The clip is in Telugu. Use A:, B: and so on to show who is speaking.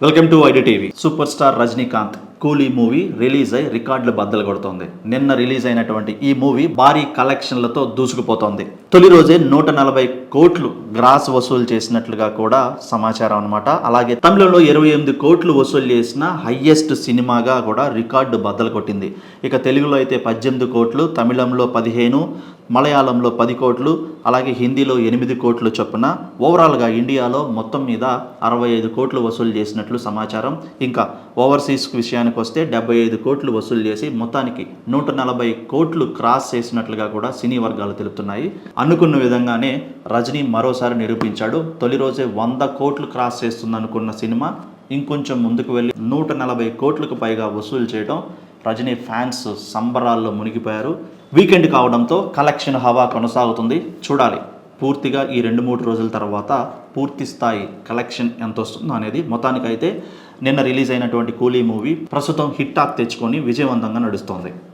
A: welcome to ID TV super star Rajinikanth Coolie movie release అయి రికార్డులు బద్దలు కొడుతోంది. నిన్న రిలీజ్ అయినటువంటి ఈ మూవీ భారీ కలెక్షన్లతో దూసుకుపోతోంది. తొలి రోజే నూట నలభై కోట్లు గ్రాస్ వసూలు చేసినట్లుగా కూడా సమాచారం అనమాట అలాగే తమిళంలో ఇరవై ఎనిమిది కోట్లు వసూలు చేసిన హయ్యెస్ట్ సినిమాగా కూడా రికార్డు బద్దలు కొట్టింది. ఇక తెలుగులో అయితే పద్దెనిమిది కోట్లు తమిళంలో పదిహేను మలయాళంలో పది కోట్లు అలాగే హిందీలో ఎనిమిది కోట్లు చొప్పున ఓవరాల్గా ఇండియాలో మొత్తం మీద అరవై ఐదు కోట్లు వసూలు చేసినట్లు సమాచారం. ఇంకా ఓవర్సీస్ విషయానికి వస్తే డెబ్బై ఐదు కోట్లు వసూలు చేసి మొత్తానికి నూట నలభై కోట్లు క్రాస్ చేసినట్లుగా కూడా సినీ వర్గాలు తెలుపుతున్నాయి. అనుకున్న విధంగానే రజనీ మరోసారి నిరూపించాడు. తొలి రోజే వంద కోట్లు క్రాస్ చేస్తుంది అనుకున్న సినిమా ఇంకొంచెం ముందుకు వెళ్ళి నూట నలభై కోట్లకు పైగా వసూలు చేయడం రజనీ ఫ్యాన్స్ సంబరాల్లో మునిగిపోయారు. వీకెండ్ కావడంతో కలెక్షన్ హవా కొనసాగుతుంది. చూడాలి. పూర్తిగా ఈ రెండు మూడు రోజుల తర్వాత పూర్తి స్థాయి కలెక్షన్ ఎంత వస్తుందో అనేది మొత్తానికైతే నిన్న రిలీజ్ అయినటువంటి కూలీ మూవీ ప్రస్తుతం హిట్ టాక్ తెచ్చుకొని విజయవంతంగా నడుస్తోంది.